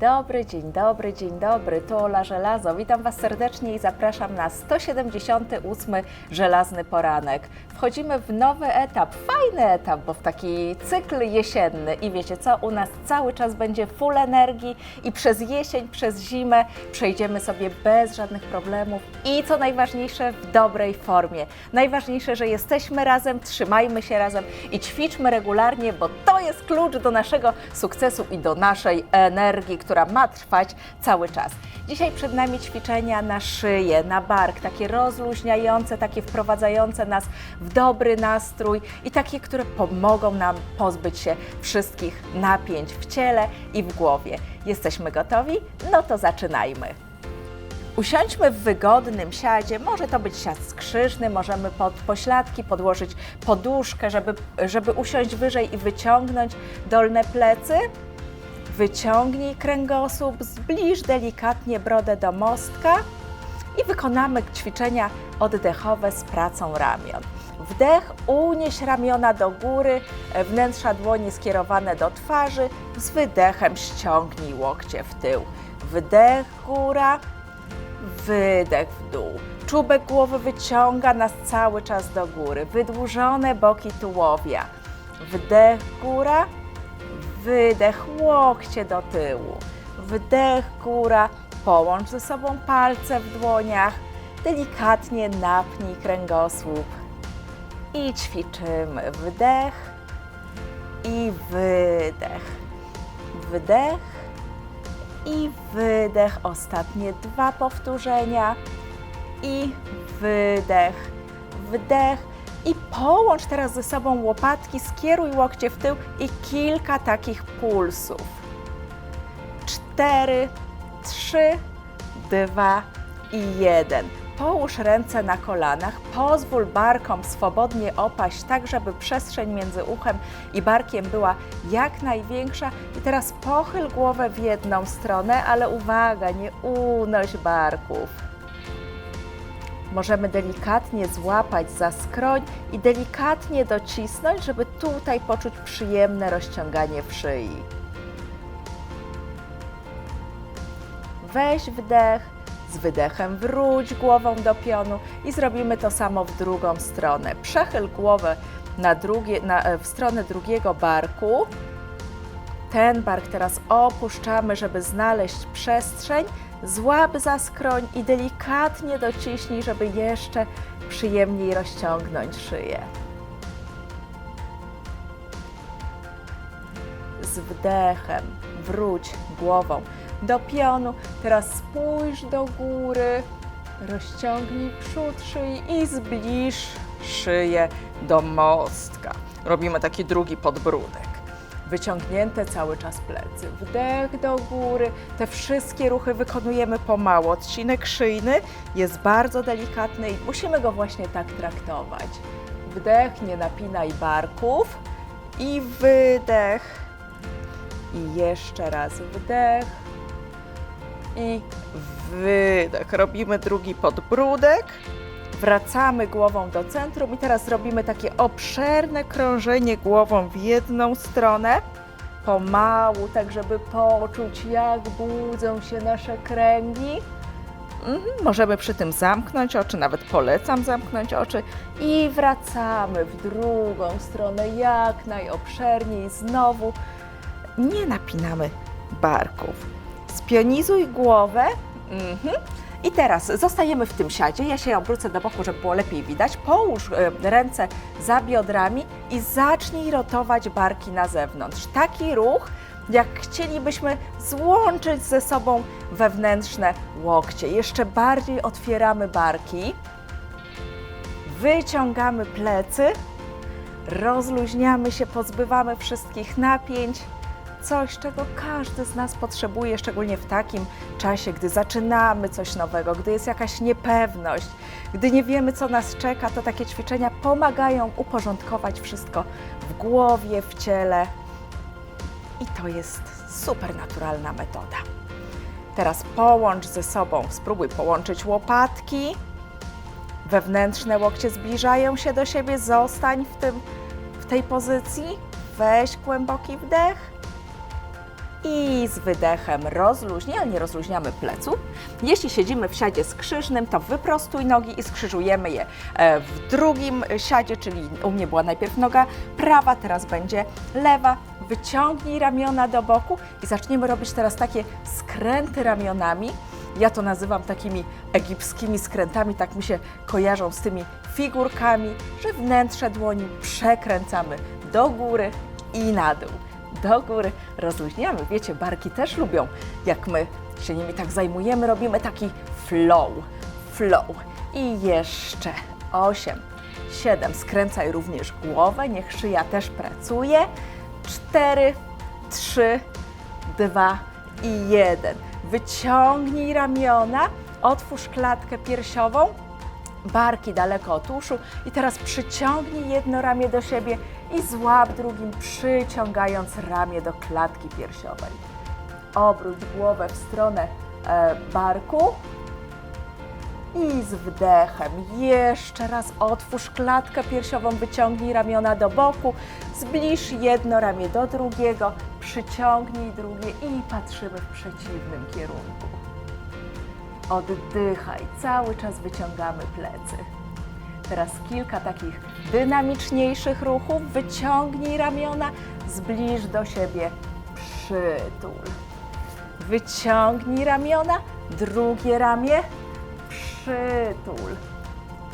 Dobry, dzień dobry, dzień dobry. Tu Ola Żelazo. Witam Was serdecznie i zapraszam na 178 Żelazny Poranek. Wchodzimy w nowy etap, fajny etap, bo w taki cykl jesienny. I wiecie co? U nas cały czas będzie full energii i przez jesień, przez zimę przejdziemy sobie bez żadnych problemów i co najważniejsze w dobrej formie. Najważniejsze, że jesteśmy razem, trzymajmy się razem i ćwiczmy regularnie, bo to jest klucz do naszego sukcesu i do naszej energii, która ma trwać cały czas. Dzisiaj przed nami ćwiczenia na szyję, na bark, takie rozluźniające, takie wprowadzające nas w dobry nastrój i takie, które pomogą nam pozbyć się wszystkich napięć w ciele i w głowie. Jesteśmy gotowi? No to zaczynajmy. Usiądźmy w wygodnym siadzie, może to być siad skrzyżny, możemy pod pośladki podłożyć poduszkę, żeby, żeby usiąść wyżej i wyciągnąć dolne plecy. Wyciągnij kręgosłup, zbliż delikatnie brodę do mostka i wykonamy ćwiczenia oddechowe z pracą ramion. Wdech, unieś ramiona do góry, wnętrza dłoni skierowane do twarzy, z wydechem ściągnij łokcie w tył. Wdech, góra, wydech w dół. Czubek głowy wyciąga nas cały czas do góry. Wydłużone boki tułowia. Wdech, góra, wydech, łokcie do tyłu. Wdech, góra, połącz ze sobą palce w dłoniach. Delikatnie napnij kręgosłup. I ćwiczymy. Wdech i wydech. Wdech i wydech. Ostatnie dwa powtórzenia. I wydech, wdech. I połącz teraz ze sobą łopatki, skieruj łokcie w tył i kilka takich pulsów. Cztery, trzy, dwa i jeden. Połóż ręce na kolanach, pozwól barkom swobodnie opaść, tak żeby przestrzeń między uchem i barkiem była jak największa. I teraz pochyl głowę w jedną stronę, ale uwaga, nie unoś barków. Możemy delikatnie złapać za skroń i delikatnie docisnąć, żeby tutaj poczuć przyjemne rozciąganie w szyi. Weź wdech, z wydechem wróć głową do pionu i zrobimy to samo w drugą stronę. Przechyl głowę na drugie, na, w stronę drugiego barku. Ten bark teraz opuszczamy, żeby znaleźć przestrzeń. Złap za skroń i delikatnie dociśnij, żeby jeszcze przyjemniej rozciągnąć szyję. Z wdechem wróć głową do pionu. Teraz spójrz do góry, rozciągnij przód szyi i zbliż szyję do mostka. Robimy taki drugi podbródek. Wyciągnięte cały czas plecy. Wdech do góry. Te wszystkie ruchy wykonujemy pomału. Odcinek szyjny jest bardzo delikatny i musimy go właśnie tak traktować. Wdech, nie napinaj barków. I wydech. I jeszcze raz wdech i wydech. Robimy drugi podbródek. Wracamy głową do centrum i teraz robimy takie obszerne krążenie głową w jedną stronę. Pomału, tak żeby poczuć, jak budzą się nasze kręgi. Mhm, Możemy przy tym zamknąć oczy, nawet polecam zamknąć oczy i wracamy w drugą stronę jak najobszerniej. Znowu nie napinamy barków. Spionizuj głowę. Mhm. I teraz zostajemy w tym siadzie. Ja się obrócę do boku, żeby było lepiej widać. Połóż e, ręce za biodrami i zacznij rotować barki na zewnątrz. Taki ruch, jak chcielibyśmy złączyć ze sobą wewnętrzne łokcie. Jeszcze bardziej otwieramy barki. Wyciągamy plecy. Rozluźniamy się, pozbywamy wszystkich napięć coś, czego każdy z nas potrzebuje, szczególnie w takim czasie, gdy zaczynamy coś nowego, gdy jest jakaś niepewność, gdy nie wiemy, co nas czeka, to takie ćwiczenia pomagają uporządkować wszystko w głowie, w ciele. I to jest super naturalna metoda. Teraz połącz ze sobą, spróbuj połączyć łopatki. Wewnętrzne łokcie zbliżają się do siebie, zostań w, tym, w tej pozycji. Weź głęboki wdech i z wydechem rozluźnij, ale nie rozluźniamy pleców. Jeśli siedzimy w siadzie skrzyżnym, to wyprostuj nogi i skrzyżujemy je e, w drugim siadzie, czyli u mnie była najpierw noga prawa, teraz będzie lewa. Wyciągnij ramiona do boku i zaczniemy robić teraz takie skręty ramionami. Ja to nazywam takimi egipskimi skrętami, tak mi się kojarzą z tymi figurkami, że wnętrze dłoni przekręcamy do góry i na dół. Do góry. Rozluźniamy. Wiecie, barki też lubią, jak my się nimi tak zajmujemy, robimy taki flow, flow. I jeszcze 8, 7. Skręcaj również głowę, niech szyja też pracuje. 4, 3, 2 i 1. Wyciągnij ramiona, otwórz klatkę piersiową, barki daleko od uszu. I teraz przyciągnij jedno ramię do siebie i złap drugim, przyciągając ramię do klatki piersiowej. Obróć głowę w stronę e, barku i z wdechem jeszcze raz otwórz klatkę piersiową, wyciągnij ramiona do boku, zbliż jedno ramię do drugiego, przyciągnij drugie i patrzymy w przeciwnym kierunku. Oddychaj, cały czas wyciągamy plecy. Teraz kilka takich dynamiczniejszych ruchów. Wyciągnij ramiona, zbliż do siebie, przytul. Wyciągnij ramiona, drugie ramię, przytul.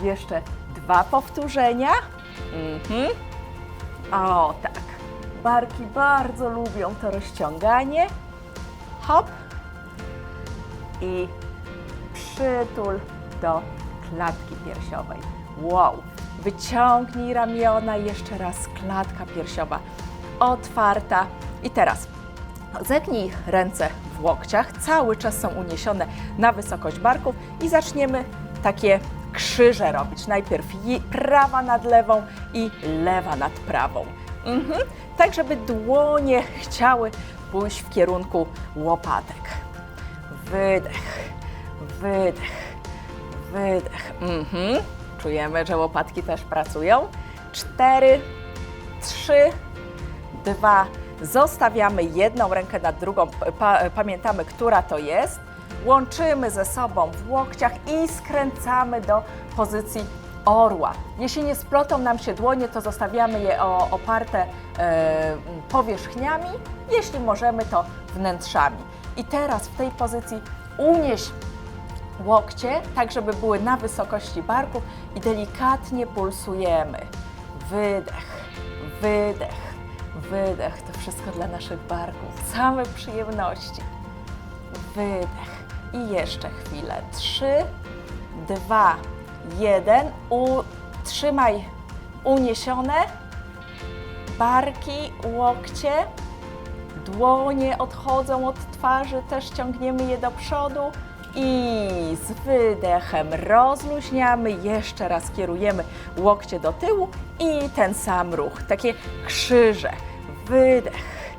Jeszcze dwa powtórzenia. Mhm. O tak. Barki bardzo lubią to rozciąganie. Hop. I przytul do klatki piersiowej. Wow. Wyciągnij ramiona, jeszcze raz klatka piersiowa otwarta. I teraz zegnij ręce w łokciach, cały czas są uniesione na wysokość barków i zaczniemy takie krzyże robić. Najpierw prawa nad lewą i lewa nad prawą. Mhm. Tak, żeby dłonie chciały pójść w kierunku łopatek. Wydech, wydech, wydech. Mhm. Czujemy, że łopatki też pracują. Cztery, trzy, dwa. Zostawiamy jedną rękę nad drugą. Pa, pamiętamy, która to jest. Łączymy ze sobą w łokciach i skręcamy do pozycji orła. Jeśli nie splotą nam się dłonie, to zostawiamy je oparte e, powierzchniami. Jeśli możemy, to wnętrzami. I teraz w tej pozycji unieś łokcie, tak żeby były na wysokości barków i delikatnie pulsujemy. Wydech, wydech, wydech. To wszystko dla naszych barków. Same przyjemności. Wydech. I jeszcze chwilę. Trzy, dwa, jeden. U, trzymaj uniesione. Barki, łokcie. Dłonie odchodzą od twarzy, też ciągniemy je do przodu. I z wydechem rozluźniamy, jeszcze raz kierujemy łokcie do tyłu i ten sam ruch, takie krzyże. Wydech,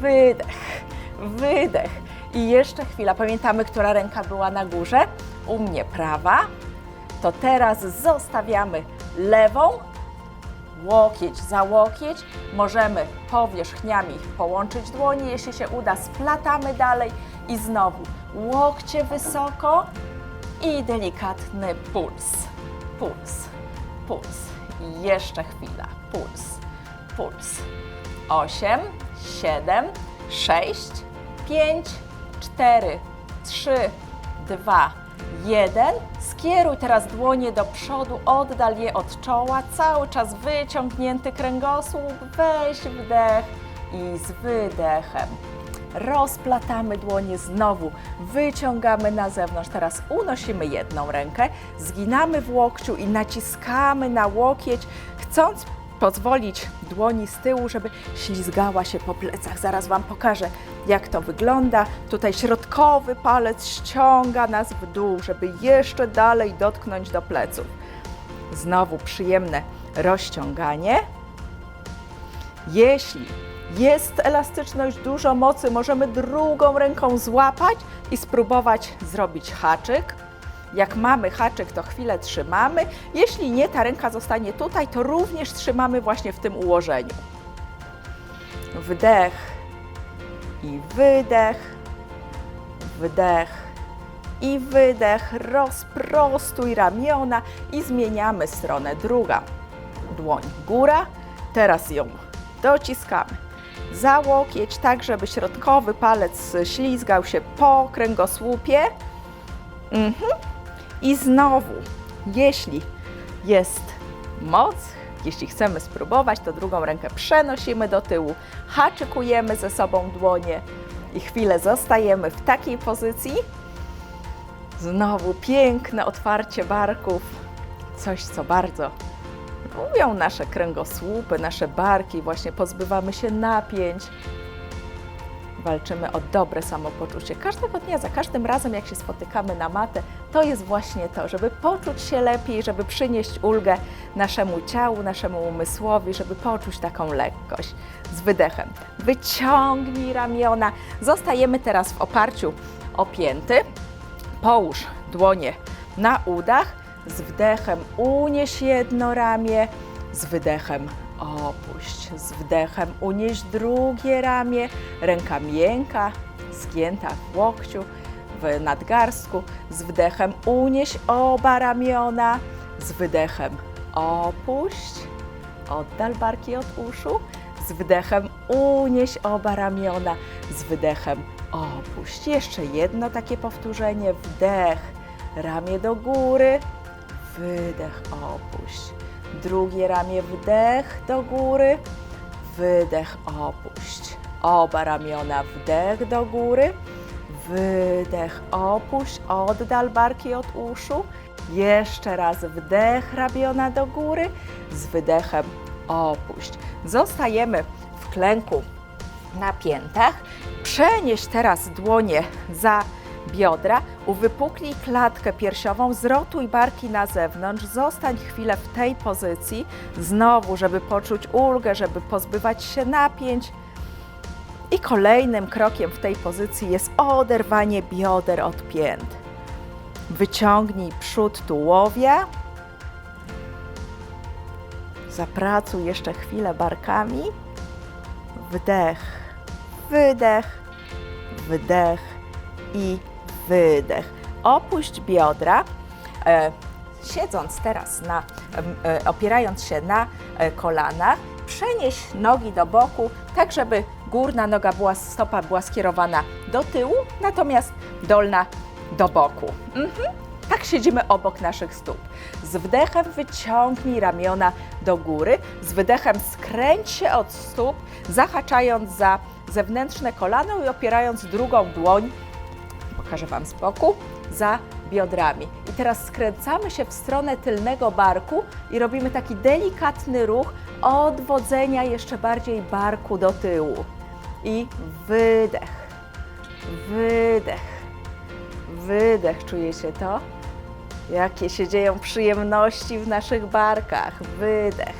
wydech, wydech. I jeszcze chwila, pamiętamy, która ręka była na górze? U mnie prawa. To teraz zostawiamy lewą, łokieć za łokieć. Możemy powierzchniami połączyć dłonie, jeśli się uda, splatamy dalej i znowu łokcie wysoko i delikatny puls, puls, puls. Jeszcze chwila, puls, puls. 8, 7, 6, 5, 4, 3, 2, 1. Skieruj teraz dłonie do przodu, oddal je od czoła, cały czas wyciągnięty kręgosłup, weź wdech i z wydechem. Rozplatamy dłonie znowu, wyciągamy na zewnątrz. Teraz unosimy jedną rękę, zginamy w łokciu i naciskamy na łokieć, chcąc pozwolić dłoni z tyłu, żeby ślizgała się po plecach. Zaraz Wam pokażę, jak to wygląda. Tutaj środkowy palec ściąga nas w dół, żeby jeszcze dalej dotknąć do pleców. Znowu przyjemne rozciąganie. Jeśli jest elastyczność, dużo mocy, możemy drugą ręką złapać i spróbować zrobić haczyk. Jak mamy haczyk, to chwilę trzymamy. Jeśli nie, ta ręka zostanie tutaj, to również trzymamy właśnie w tym ułożeniu. Wdech i wydech, wdech i wydech. Rozprostuj ramiona i zmieniamy stronę druga. Dłoń góra, teraz ją dociskamy za łokieć, tak żeby środkowy palec ślizgał się po kręgosłupie. Mhm. I znowu, jeśli jest moc, jeśli chcemy spróbować, to drugą rękę przenosimy do tyłu, haczykujemy ze sobą dłonie i chwilę zostajemy w takiej pozycji. Znowu piękne otwarcie barków, coś co bardzo lubią nasze kręgosłupy, nasze barki, właśnie pozbywamy się napięć. Walczymy o dobre samopoczucie. Każdego dnia, za każdym razem, jak się spotykamy na matę, to jest właśnie to, żeby poczuć się lepiej, żeby przynieść ulgę naszemu ciału, naszemu umysłowi, żeby poczuć taką lekkość. Z wydechem wyciągnij ramiona. Zostajemy teraz w oparciu o pięty. Połóż dłonie na udach. Z wdechem unieś jedno ramię, z wydechem opuść. Z wdechem unieś drugie ramię, ręka miękka, zgięta w łokciu, w nadgarstku. Z wdechem unieś oba ramiona, z wydechem opuść. Oddal barki od uszu. Z wdechem unieś oba ramiona, z wydechem opuść. Jeszcze jedno takie powtórzenie. Wdech, ramię do góry, wydech, opuść. Drugie ramię, wdech do góry, wydech, opuść. Oba ramiona, wdech do góry, wydech, opuść. Oddal barki od uszu. Jeszcze raz wdech, ramiona do góry, z wydechem opuść. Zostajemy w klęku na piętach. Przenieś teraz dłonie za biodra, uwypuknij klatkę piersiową, zrotuj barki na zewnątrz, zostań chwilę w tej pozycji, znowu, żeby poczuć ulgę, żeby pozbywać się napięć. I kolejnym krokiem w tej pozycji jest oderwanie bioder od pięt. Wyciągnij przód tułowia. Zapracuj jeszcze chwilę barkami. Wdech, wydech, wdech i wydech. Opuść biodra. E, siedząc teraz na, e, opierając się na e, kolanach, przenieś nogi do boku, tak żeby górna noga była, stopa była skierowana do tyłu, natomiast dolna do boku. Mhm. Tak siedzimy obok naszych stóp. Z wdechem wyciągnij ramiona do góry, z wydechem skręć się od stóp, zahaczając za zewnętrzne kolano i opierając drugą dłoń, pokażę Wam z boku, za biodrami. I teraz skręcamy się w stronę tylnego barku i robimy taki delikatny ruch odwodzenia jeszcze bardziej barku do tyłu. I wydech, wydech, wydech. Czujecie to? Jakie się dzieją przyjemności w naszych barkach. Wydech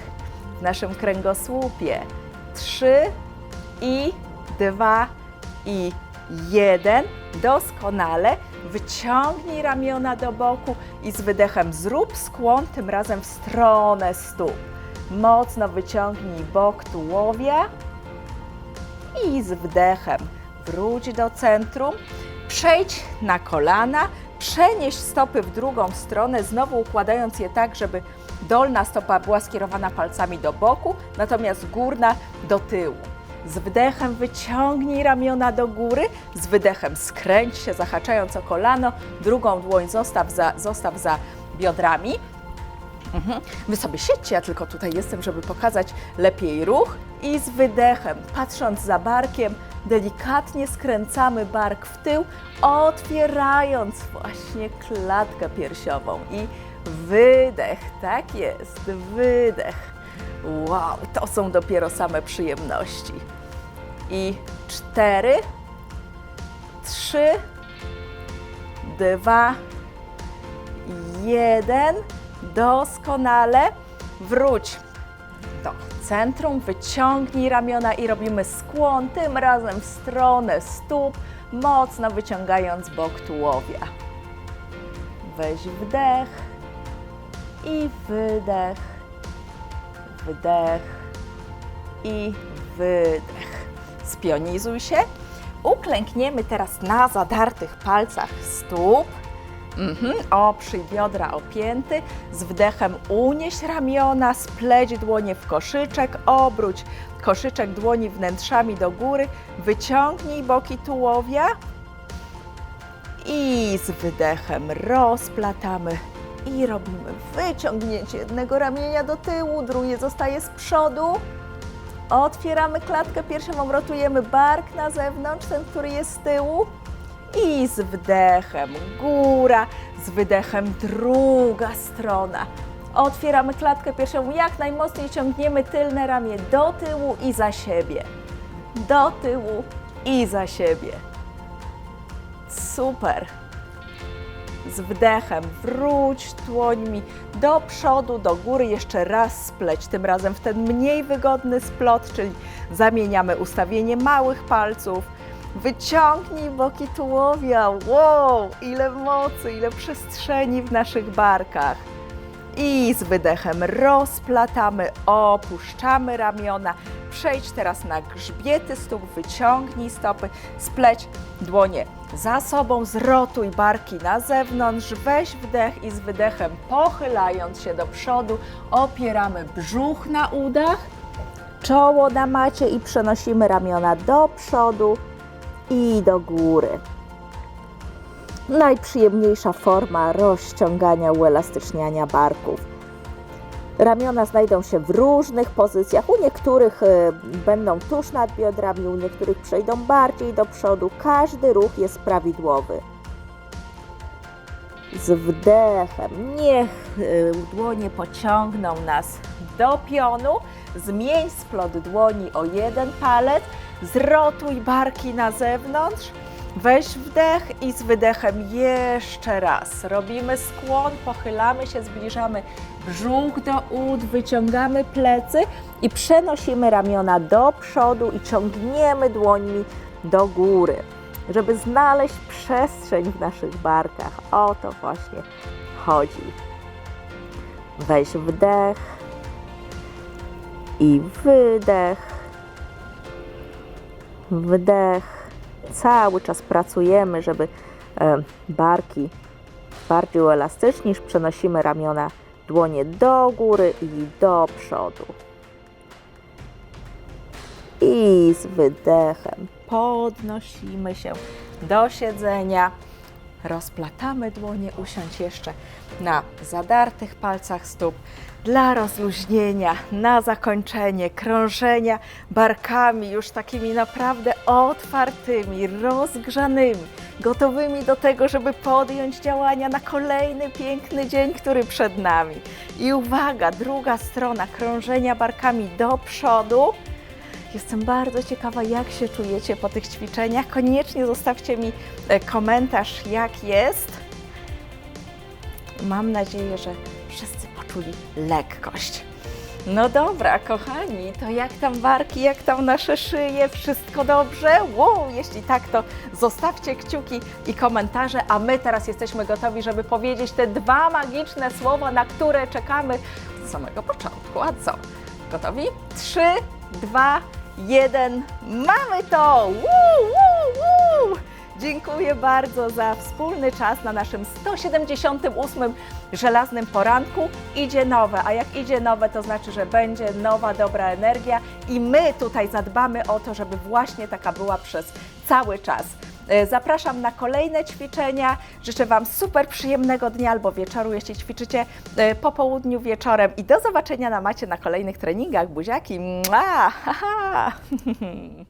w naszym kręgosłupie. Trzy i dwa i jeden. Doskonale. Wyciągnij ramiona do boku i z wydechem zrób skłon, tym razem w stronę stóp. Mocno wyciągnij bok tułowia i z wdechem wróć do centrum. Przejdź na kolana, przenieś stopy w drugą stronę, znowu układając je tak, żeby dolna stopa była skierowana palcami do boku, natomiast górna do tyłu. Z wdechem wyciągnij ramiona do góry, z wydechem skręć się, zahaczając o kolano, drugą dłoń zostaw za, zostaw za biodrami. Mhm. Wy sobie siedźcie, ja tylko tutaj jestem, żeby pokazać lepiej ruch. I z wydechem, patrząc za barkiem, delikatnie skręcamy bark w tył, otwierając właśnie klatkę piersiową. I wydech, tak jest, wydech. Wow, to są dopiero same przyjemności. I cztery, trzy, dwa, jeden. Doskonale. Wróć do centrum, wyciągnij ramiona i robimy skłon, tym razem w stronę stóp, mocno wyciągając bok tułowia. Weź wdech i wydech, wdech i wydech. Spionizuj się. Uklękniemy teraz na zadartych palcach stóp. Mhm. Oprzyj biodra opięty, z wdechem unieś ramiona, spleć dłonie w koszyczek, obróć koszyczek dłoni wnętrzami do góry, wyciągnij boki tułowia i z wydechem rozplatamy i robimy wyciągnięcie jednego ramienia do tyłu, drugie zostaje z przodu. Otwieramy klatkę piersiową, rotujemy bark na zewnątrz, ten, który jest z tyłu. I z wdechem góra, z wydechem druga strona. Otwieramy klatkę piersiową, jak najmocniej ciągniemy tylne ramię do tyłu i za siebie. Do tyłu i za siebie. Super. Z wdechem wróć dłońmi do przodu, do góry, jeszcze raz spleć, tym razem w ten mniej wygodny splot, czyli zamieniamy ustawienie małych palców. Wyciągnij boki tułowia. Wow, ile mocy, ile przestrzeni w naszych barkach. I z wydechem rozplatamy, opuszczamy ramiona. Przejdź teraz na grzbiety stóp, wyciągnij stopy, spleć dłonie za sobą, zrotuj barki na zewnątrz, weź wdech i z wydechem pochylając się do przodu, opieramy brzuch na udach, czoło na macie i przenosimy ramiona do przodu i do góry. Najprzyjemniejsza forma rozciągania, uelastyczniania barków. Ramiona znajdą się w różnych pozycjach. U niektórych e, będą tuż nad biodrami, u niektórych przejdą bardziej do przodu. Każdy ruch jest prawidłowy. Z wdechem niech e, dłonie pociągną nas do pionu. Zmień splot dłoni o jeden palec. Zrotuj barki na zewnątrz. Weź wdech i z wydechem jeszcze raz. Robimy skłon, pochylamy się, zbliżamy brzuch do ud, wyciągamy plecy i przenosimy ramiona do przodu i ciągniemy dłońmi do góry, żeby znaleźć przestrzeń w naszych barkach. O to właśnie chodzi. Weź wdech i wydech. Wdech cały czas pracujemy, żeby e, barki bardziej uelastycznić. Przenosimy ramiona, dłonie do góry i do przodu. I z wydechem podnosimy się do siedzenia. Rozplatamy dłonie, usiądź jeszcze na zadartych palcach stóp dla rozluźnienia, na zakończenie krążenia barkami już takimi naprawdę otwartymi, rozgrzanymi, gotowymi do tego, żeby podjąć działania na kolejny piękny dzień, który przed nami. I uwaga, druga strona krążenia barkami do przodu. Jestem bardzo ciekawa, jak się czujecie po tych ćwiczeniach. Koniecznie zostawcie mi e, komentarz, jak jest. Mam nadzieję, że poczuli lekkość. No dobra, kochani, to jak tam barki, jak tam nasze szyje, wszystko dobrze? Wow, jeśli tak, to zostawcie kciuki i komentarze, a my teraz jesteśmy gotowi, żeby powiedzieć te dwa magiczne słowa, na które czekamy z samego początku. A co? Gotowi? Trzy, dwa, jeden. Mamy to! Woo, woo! Dziękuję bardzo za wspólny czas na naszym 178 żelaznym poranku. Idzie nowe, a jak idzie nowe, to znaczy, że będzie nowa, dobra energia i my tutaj zadbamy o to, żeby właśnie taka była przez cały czas. E, Zapraszam na kolejne ćwiczenia. Życzę Wam super przyjemnego dnia albo wieczoru, jeśli ćwiczycie e, po południu wieczorem. I do zobaczenia na macie na kolejnych treningach. Buziaki! Mua!